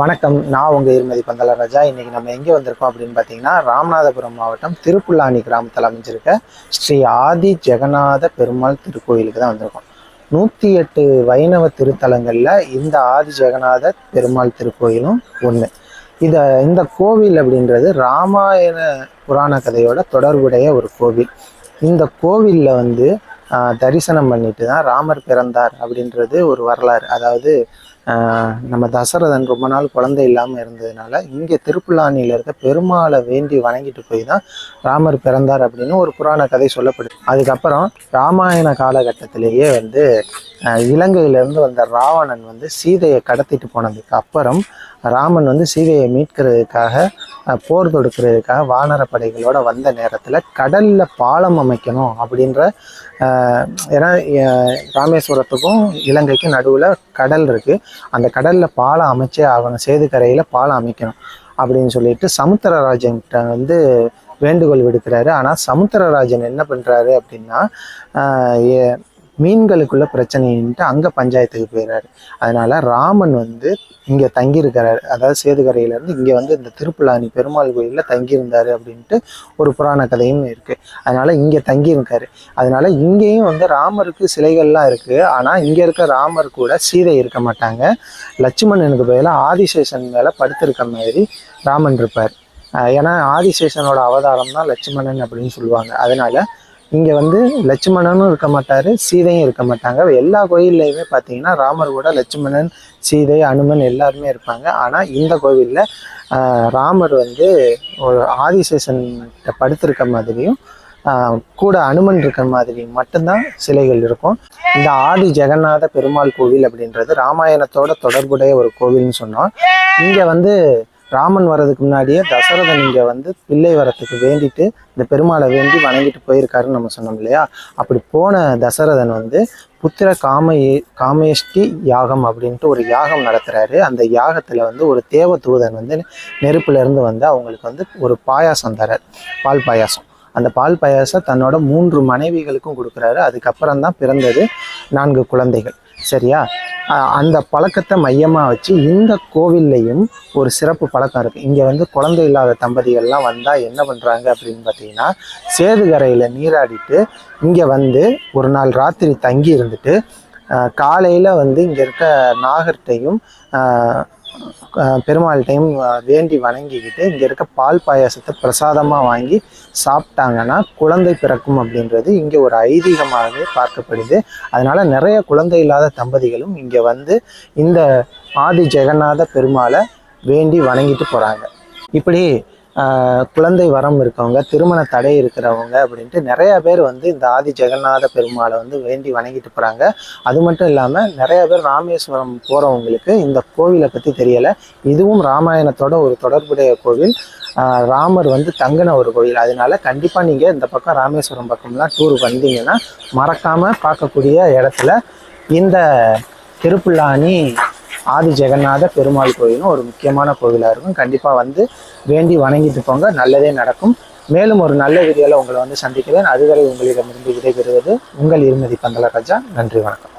வணக்கம். நான் உங்கள் இருமதி பந்தலராஜா இன்னைக்கு நம்ம எங்கே வந்திருக்கோம் அப்படின்னு பார்த்தீங்கன்னா ராமநாதபுரம் மாவட்டம் திருப்புல்லானி கிராமத்தில் அமைஞ்சிருக்க ஸ்ரீ ஆதி ஜெகநாத பெருமாள் திருக்கோயிலுக்கு தான் வந்திருக்கோம். நூற்றி எட்டு வைணவ திருத்தலங்களில் இந்த ஆதி ஜெகநாத பெருமாள் திருக்கோயிலும் ஒன்று இதை இந்த கோவில் அப்படின்றது ராமாயண புராண கதையோட தொடர்புடைய ஒரு கோவில். இந்த கோவிலில் வந்து தரிசனம் பண்ணிட்டு தான் ராமர் பிறந்தார் அப்படின்றது ஒரு வரலாறு. அதாவது நம்ம தசரதன் ரொம்ப நாள் குழந்தை இல்லாமல் இருந்ததுனால இங்கே திருப்புலானியில் இருக்க பெருமாளை வேண்டி வணங்கிட்டு போய் தான் ராமர் பிறந்தார் அப்படின்னு ஒரு புராண கதை சொல்லப்படுது. அதுக்கப்புறம் ராமாயண காலகட்டத்திலேயே வந்து இலங்கையிலேருந்து வந்த ராவணன் வந்து சீதையை கடத்திட்டு போனதுக்கு அப்புறம் ராமன் வந்து சீதையை மீட்கிறதுக்காக போர் தொடுக்கிறதுக்காக வானர படைகளோட வந்த நேரத்தில் கடலில் பாலம் அமைக்கணும் அப்படின்ற ஏன்னா ராமேஸ்வரத்துக்கும் இலங்கைக்கும் நடுவில் கடல் இருக்குது அந்த கடலில் பாலம் அமைச்சே ஆகணும் சேதுக்கரையில் பாலம் அமைக்கணும் அப்படின்னு சொல்லிட்டு சமுத்திரராஜன்கிட்ட வந்து வேண்டுகோள் விடுக்கிறாரு. ஆனால் சமுத்திரராஜன் என்ன பண்ணுறாரு அப்படின்னா ஏ- மீன்களுக்குள்ள பிரச்சனைன்ட்டு அங்கே பஞ்சாயத்துக்கு போயிடுறாரு அதனால ராமன் வந்து இங்கே தங்கியிருக்கிறார். அதாவது சேதுக்கரையிலேருந்து இங்கே வந்து இந்த திருப்புலானி பெருமாள் கோயிலில் தங்கியிருந்தாரு அப்படின்ட்டு ஒரு புராண கதையும் இருக்குது அதனால இங்கே தங்கியிருக்காரு. அதனால இங்கேயும் வந்து ராமருக்கு சிலைகள்லாம் இருக்குது ஆனால் இங்கே இருக்க ராமர் கூட சீதை இருக்க மாட்டாங்க. லட்சுமணனுக்கு பதிலாக ஆதிசேஷன் மேலே படுத்திருக்க மாதிரி ராமன் இருப்பார். ஏன்னா ஆதிசேஷனோட அவதாரம் தான் லட்சுமணன் அப்படின்னு சொல்லுவாங்க. அதனால இங்கே வந்து லட்சுமணனும் இருக்க மாட்டார் சீதையும் இருக்க மாட்டாங்க. எல்லா கோயில்லையுமே பார்த்தீங்கன்னா ராமர் கூட லட்சுமணன் சீதை அனுமன் எல்லாருமே இருப்பாங்க. ஆனால் இந்த கோவிலில் ராமர் வந்து ஒரு ஆதிசேஷன் படுத்திருக்க மாதிரியும் கூட அனுமன் இருக்க மாதிரி மட்டும்தான் சிலைகள் இருக்கும். இந்த ஆதி ஜெகநாத பெருமாள் கோவில் அப்படின்றது ராமாயணத்தோட தொடர்புடைய ஒரு கோவில்னு சொன்னோம். இங்கே வந்து ராமன் வர்றதுக்கு முன்னாடியே தசரதன் இங்கே வந்து பிள்ளை வரத்துக்கு வேண்டிட்டு இந்த பெருமாளை வேண்டி வணங்கிட்டு போயிருக்காருன்னு நம்ம சொன்னோம் இல்லையா? அப்படி போன தசரதன் வந்து புத்திர காமயே காமேஷ்டி யாகம் அப்படின்ட்டு ஒரு யாகம் நடத்துகிறாரு அந்த யாகத்தில் வந்து ஒரு தேவ தூதன் வந்து நெருப்புல இருந்து வந்து அவங்களுக்கு வந்து ஒரு பாயாசம் தரார் பால் பாயாசம். அந்த பால் பாயாசம் தன்னோட மூன்று மனைவிகளுக்கும் கொடுக்குறாரு. அதுக்கப்புறம் தான் பிறந்தது நான்கு குழந்தைகள். சரியா? அந்த பழக்கத்தை மையமாக வச்சு இந்த கோவில்லையும் ஒரு சிறப்பு பழக்கம் இருக்குது இங்கே வந்து குழந்தை இல்லாத தம்பதிகள்லாம் வந்தால் என்ன பண்ணுறாங்க அப்படின்னு பார்த்தீங்கன்னா சேதுகரையில் நீராடிட்டு இங்கே வந்து ஒரு நாள் ராத்திரி தங்கி இருந்துட்டு காலையில் வந்து இங்கே இருக்க நாகர்கிட்டையும் பெருமாள் டைம் வேண்டி வணங்கிக்கிட்டு இங்கே இருக்க பால் பாயாசத்தை பிரசாதமாக வாங்கி சாப்பிட்டாங்கன்னா குழந்தை பிறக்கும் அப்படின்றது இங்கே ஒரு ஐதீகமாகவே பார்க்கப்படுது. அதனால் நிறைய குழந்தை இல்லாத தம்பதிகளும் இங்கே வந்து இந்த ஆதி ஜெகநாத பெருமாளை வேண்டி வணங்கிட்டு போகிறாங்க இப்படி குழந்தை வரம் இருக்கவங்க திருமண தடை இருக்கிறவங்க அப்படின்ட்டு நிறைய பேர் வந்து இந்த ஆதி ஜெகநாத பெருமாளை வந்து வேண்டி வணங்கிட்டு போகிறாங்க அது மட்டும் இல்லாமல் நிறைய பேர் ராமேஸ்வரம் போகிறவங்களுக்கு இந்த கோவிலை பற்றி தெரியலை. இதுவும் ராமாயணத்தோட ஒரு தொடர்புடைய கோவில். ராமர் வந்து தங்கின ஒரு கோவில். அதனால கண்டிப்பாக நீங்கள் இந்த பக்கம் ராமேஸ்வரம் பக்கம்லாம் டூர் வந்தீங்கன்னா மறக்காமல் பார்க்கக்கூடிய இடத்துல இந்த திருப்புல்லானி ஆதி ஜெகநாத பெருமாள் கோயிலும் ஒரு முக்கியமான கோவிலாக இருக்கும். கண்டிப்பாக வந்து வேண்டி வணங்கிட்டு போங்க. நல்லதே நடக்கும். மேலும் ஒரு நல்ல வீடியோவில் உங்களை வந்து சந்திக்கிறேன். அதுவரை உங்களிடமிருந்து விடைபெறுவது உங்கள் இருமதி பந்தலராஜா. நன்றி வணக்கம்.